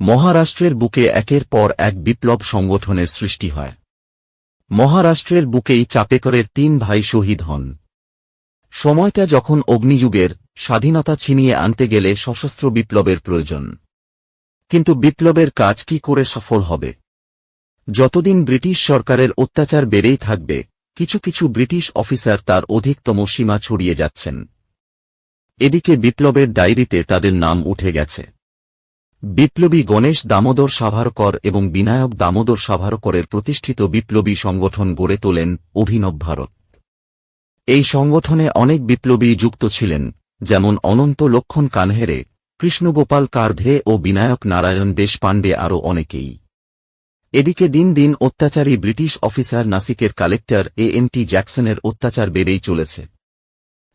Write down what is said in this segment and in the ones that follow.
মহারাষ্ট্রের বুকে একের পর এক বিপ্লব সংগঠনের সৃষ্টি হয়। মহারাষ্ট্রের বুকেই চাপেকরের তিন ভাই শহীদ হন। সময়টা যখন অগ্নিযুগের, স্বাধীনতা ছিনিয়ে আনতে গেলে সশস্ত্র বিপ্লবের প্রয়োজন। কিন্তু বিপ্লবের কাজ কি করে সফল হবে? যতদিন ব্রিটিশ সরকারের অত্যাচার বেড়েই থাকবে, কিছু কিছু ব্রিটিশ অফিসার তার অধিকতম সীমা ছড়িয়ে যাচ্ছেন। এদিকে বিপ্লবের ডায়েরিতে তাদের নাম উঠে গেছে। বিপ্লবী গণেশ দামোদর সাভারকর এবং বিনায়ক দামোদর সাভারকরের প্রতিষ্ঠিত বিপ্লবী সংগঠন গড়ে তোলেন অভিনব ভারত। এই সংগঠনে অনেক বিপ্লবী যুক্ত ছিলেন, যেমন অনন্ত লক্ষণ কানহেরে, কৃষ্ণগোপাল কার্ভে ও বিনায়ক নারায়ণ দেশপাণ্ডে আরও অনেকেই। এদিকে দিন দিন অত্যাচারী ব্রিটিশ অফিসার নাসিকের কালেক্টর এ এন টি জ্যাকসনের অত্যাচার বেড়েই চলেছে।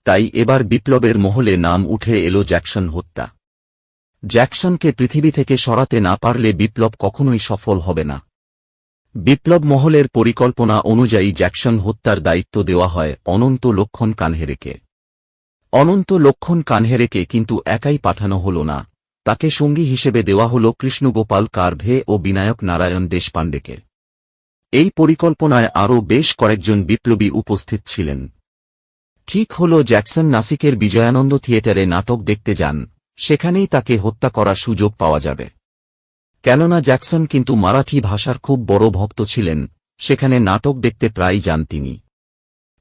তাই এবার বিপ্লবের মহলে নাম উঠে এলো জ্যাকসন হত্যা। জ্যাকসনকে পৃথিবী থেকে সরাতে না পারলে বিপ্লব কখনোই সফল হবে না। বিপ্লব মহলের পরিকল্পনা অনুযায়ী জ্যাকসন হত্যার দায়িত্ব দেওয়া হয় অনন্ত লক্ষণ কানহেরেকে। অনন্ত লক্ষণ কানহেরেকে কিন্তু একাই পাঠানো হল না। তাকে সঙ্গী হিসেবে দেওয়া হল কৃষ্ণগোপাল কার্ভে ও বিনায়ক নারায়ণ দেশপাণ্ডেকে। এই পরিকল্পনায় আরও বেশ কয়েকজন বিপ্লবী উপস্থিত ছিলেন। ঠিক হল জ্যাকসন নাসিকের বিজয়ানন্দ থিয়েটারে নাটক দেখতে যান। সেখানেই তাকে হত্যা করার সুযোগ পাওয়া যাবে। কেননা জ্যাকসন কিন্তু মারাঠি ভাষার খুব বড় ভক্ত ছিলেন, সেখানে নাটক দেখতে প্রায় যান তিনি।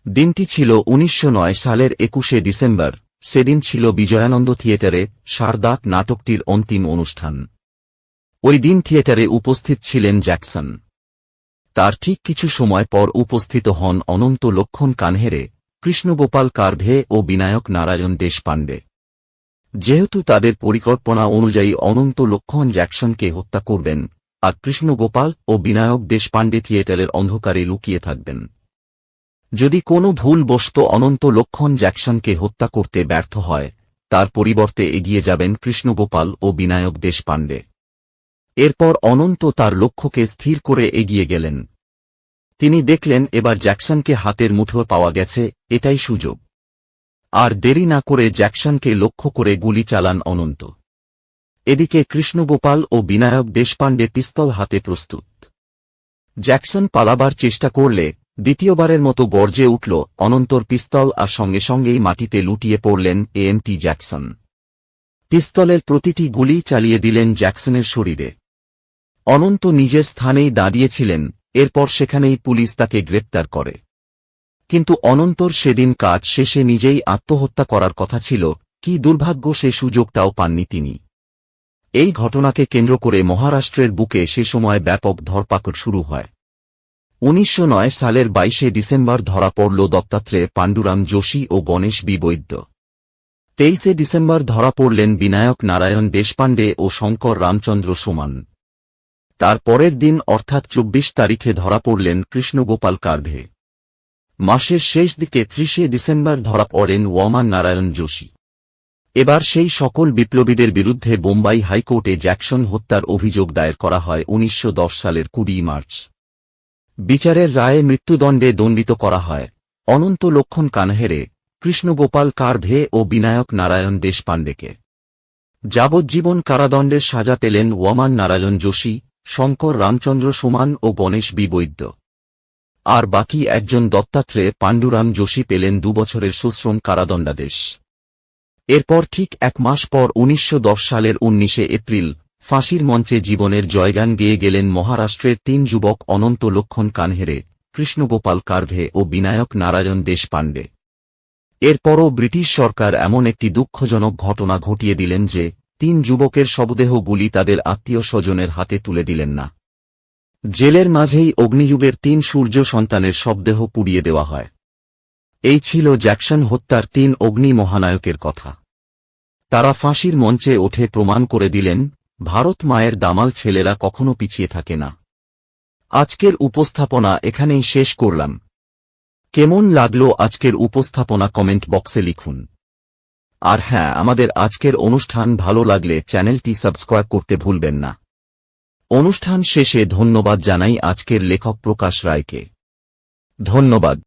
দিনটি ছিল উনিশশো নয় সালের একুশে ডিসেম্বর, সেদিন ছিল বিজয়ানন্দ থিয়েটারে শারদাক নাটকটির অন্তিম অনুষ্ঠান। ওই দিন থিয়েটারে উপস্থিত ছিলেন জ্যাকসন। তার ঠিক কিছু সময় পর উপস্থিত হন অনন্ত লক্ষণ কানহেরে, কৃষ্ণগোপাল কার্ভে ও বিনায়ক নারায়ণ দেশপাণ্ডে। যেহেতু তাদের পরিকল্পনা অনুযায়ী অনন্ত লক্ষণ জ্যাকসনকে হত্যা করবেন, আর কৃষ্ণগোপাল ও বিনায়ক দেশপাণ্ডে থিয়েটারের অন্ধকারে লুকিয়ে থাকবেন। যদি কোনো ভুল বসত অনন্ত লক্ষণ জ্যাকসনকে হত্যা করতে ব্যর্থ হয়, তার পরিবর্তে এগিয়ে যাবেন কৃষ্ণগোপাল ও বিনায়ক দেশপাণ্ডে। এরপর অনন্ত তার লক্ষ্যকে স্থির করে এগিয়ে গেলেন। তিনি দেখলেন এবার জ্যাকসনকে হাতের মুঠো পাওয়া গেছে, এটাই সুযোগ। আর দেরি না করে জ্যাকসনকে লক্ষ্য করে গুলি চালান অনন্ত। এদিকে কৃষ্ণগোপাল ও বিনায়ক দেশপাণ্ডে পিস্তল হাতে প্রস্তুত। জ্যাকসন পালাবার চেষ্টা করলে দ্বিতীয়বারের মতো গর্জে উঠল অনন্তর পিস্তল আর সঙ্গে সঙ্গেই মাটিতে লুটিয়ে পড়লেন এএমটি জ্যাকসন। পিস্তলের প্রতিটি গুলি চালিয়ে দিলেন জ্যাকসনের শরীরে। অনন্ত নিজের স্থানেই দাঁড়িয়েছিলেন, এরপর সেখানেই পুলিশ তাকে গ্রেপ্তার করে। কিন্তু অনন্তর সেদিন কাজ শেষে নিজেই আত্মহত্যা করার কথা ছিল, কি দুর্ভাগ্য সে সুযোগটাও পাননি তিনি। এই ঘটনাকে কেন্দ্র করে মহারাষ্ট্রের বুকে সে সময় ব্যাপক ধরপাকড় শুরু হয়। উনিশশো নয় সালের বাইশে ডিসেম্বর ধরা পড়ল দত্তাত্রে পাণ্ডুরাম যোশী ও গণেশ বি বৈদ্য তেইশে ডিসেম্বর ধরা পড়লেন বিনায়ক নারায়ণ দেশপাণ্ডে ও শঙ্কর রামচন্দ্র সোমান। তার পরের দিন অর্থাৎ চব্বিশ তারিখে ধরা পড়লেন কৃষ্ণগোপাল কার্ভে। মাসের শেষ দিকে ত্রিশে ডিসেম্বর ধরা পড়েন ওয়ামান নারায়ণ যোশী। এবার সেই সকল বিপ্লবীদের বিরুদ্ধে বোম্বাই হাইকোর্টে জ্যাকসন হত্যার অভিযোগ দায়ের করা হয় উনিশশো দশ সালের কুড়ি মার্চ। বিচারের রায়ে মৃত্যুদণ্ডে দণ্ডিত করা হয় অনন্ত লক্ষণ কানহেরে, কৃষ্ণগোপাল কার্ভে ও বিনায়ক নারায়ণ দেশপাণ্ডেকে। যাবজ্জীবন কারাদণ্ডের সাজা পেলেন ওয়ামান নারায়ণ যোশী, শঙ্কর রামচন্দ্র সুমান ও গণেশ বিবৈদ্য। আর বাকি একজন দত্তাত্রেয় পাণ্ডুরাম যোশী পেলেন দুবছরের সুশ্রম কারাদণ্ডাদেশ। এরপর ঠিক এক মাস পর উনিশশো দশ সালের উনিশে এপ্রিল, ফাঁসির মঞ্চে জীবনের জয়গান গেয়ে গেলেন মহারাষ্ট্রের তিন যুবক অনন্ত লক্ষণ কানহেরে, কৃষ্ণগোপাল কার্ভে ও বিনায়ক নারায়ণ দেশপাণ্ডে। এরপরও ব্রিটিশ সরকার এমন একটি দুঃখজনক ঘটনা ঘটিয়ে দিলেন যে, তিন যুবকের শবদেহগুলি তাদের আত্মীয় স্বজনের হাতে তুলে দিলেন না। জেলের মাঝেই অগ্নিযুগের তিন সূর্য সন্তানের শবদেহ পুড়িয়ে দেওয়া হয়। এই ছিল জ্যাকসন হত্যার তিন অগ্নি মহানায়কের কথা। তারা ফাঁসির মঞ্চে ওঠে প্রমাণ করে দিলেন, ভারত মায়ের দামাল ছেলেরা কখনো পিছিয়ে থাকে না। আজকের উপস্থাপনা এখানেই শেষ করলাম। কেমন লাগল আজকের উপস্থাপনা কমেন্ট বক্সে লিখুন। আর হ্যাঁ আমাদের আজকের অনুষ্ঠান ভালো লাগলে চ্যানেলটি সাবস্ক্রাইব করতে ভুলবেন না। অনুষ্ঠান শেষে ধন্যবাদ জানাই আজকের লেখক প্রকাশ রায়কে। ধন্যবাদ।